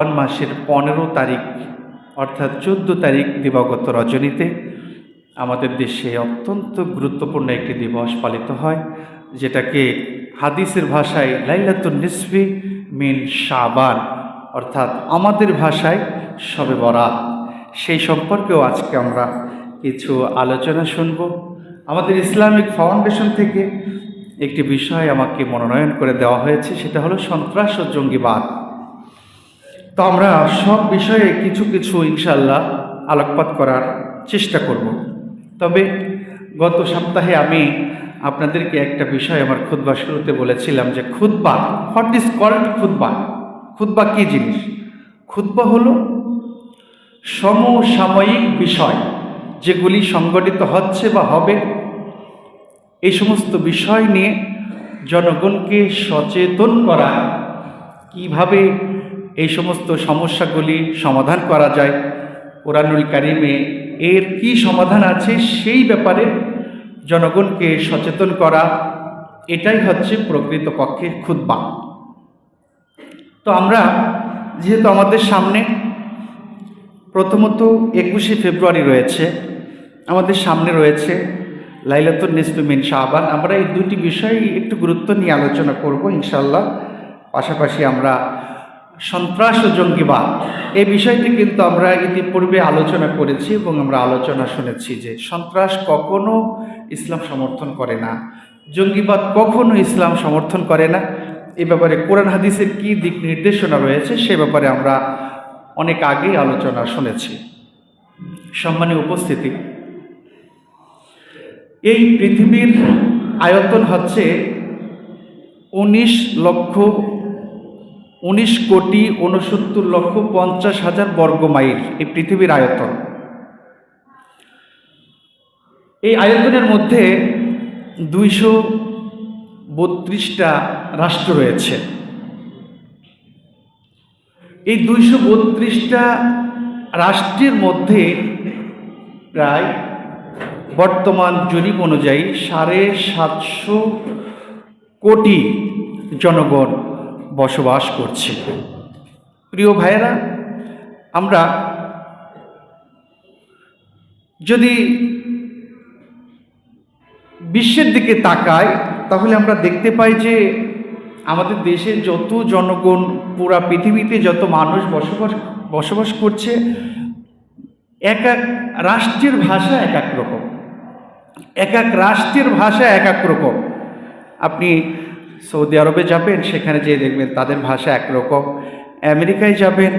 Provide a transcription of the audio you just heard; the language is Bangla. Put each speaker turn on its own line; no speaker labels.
শাবান মাসের পনেরো তারিখ অর্থাৎ চোদ্দ তারিখ দিবাগত রজনীতে আমাদের দেশে অত্যন্ত গুরুত্বপূর্ণ একটি দিবস পালিত হয়, যেটাকে হাদিসের ভাষায় লাইলাতুন নিসফি মিন শাবান, অর্থাৎ আমাদের ভাষায় সবে বরাত। সেই সম্পর্কেও আজকে আমরা কিছু আলোচনা শুনব। আমাদের ইসলামিক ফাউন্ডেশন থেকে একটি বিষয় আমাকে মনোনয়ন করে দেওয়া হয়েছে, সেটা হলো সন্ত্রাস ও জঙ্গিবাদ। তো আমরা সব বিষয়ে কিছু কিছু ইনশাল্লাহ আলোকপাত করার চেষ্টা করব। তবে গত সপ্তাহে আমি আপনাদেরকে একটা বিষয় আমার খুদ্া শুরুতে বলেছিলাম যে খুদ্া হোয়াট ইজ কল্ড খুদ্া খুদ্া কী জিনিস? খুদ্া হলো সমসাময়িক বিষয় যেগুলি সংগঠিত হচ্ছে বা হবে। এই সমস্ত বিষয় নিয়ে জনগণকে সচেতন করা, কীভাবে এই সমস্ত সমস্যাগুলি সমাধান করা যায়। কোরআনুল কারিমে এর কি সমাধান আছে সেই ব্যাপারে জনগণকে সচেতন করা, এটাই হচ্ছে প্রকৃতপক্ষে খুদ্া তো আমরা, যেহেতু আমাদের সামনে প্রথমত একুশে ফেব্রুয়ারি রয়েছে, আমাদের সামনে রয়েছে লাইলাতুল নিসফি মিন শাহবান আমরা এই দুটি বিষয় একটু গুরুত্ব নিয়ে আলোচনা করব ইনশাল্লাহ পাশাপাশি আমরা সন্ত্রাস ও জঙ্গিবাদ। এই বিষয়টি কিন্তু আমরা ইতিপূর্বে আলোচনা করেছি এবং আমরা আলোচনা শুনেছি যে সন্ত্রাস কখনো ইসলাম সমর্থন করে না। জঙ্গিবাদ কখনো ইসলাম সমর্থন করে না। এ ব্যাপারে কোরআন হাদিসের কী দিক নির্দেশনা রয়েছে সে ব্যাপারে আমরা অনেক আগেই আলোচনা শুনেছি। সম্মানে উপস্থিতি, এই পৃথিবীর আয়তন হচ্ছে উনিশ লক্ষ উনিশ কোটি উনসত্তর লক্ষ পঞ্চাশ হাজার বর্গ মাইল এই পৃথিবীর আয়তন। এই আয়তনের মধ্যে দুইশো বত্রিশটা রাষ্ট্র রয়েছে। এই দুইশো বত্রিশটা রাষ্ট্রের মধ্যে প্রায় বর্তমান জরিপ অনুযায়ী সাড়ে সাতশো কোটি জনগণ বসবাস করছে। প্রিয় ভাইয়েরা, আমরা যদি বিশ্বের দিকে তাকাই, তাহলে আমরা দেখতে পাই যে আমাদের দেশের যত জনগণ, পুরা পৃথিবীতে যত মানুষ বসবাস বসবাস করছে, এক এক রাষ্ট্রের ভাষা এক এক রকম। এক এক রাষ্ট্রের ভাষা এক এক রকম। আপনি সৌদি আরবে যাবেন সেখানে যেয়ে দেখবেন তাদের ভাষা একরকম। আমেরিকায় যাবেন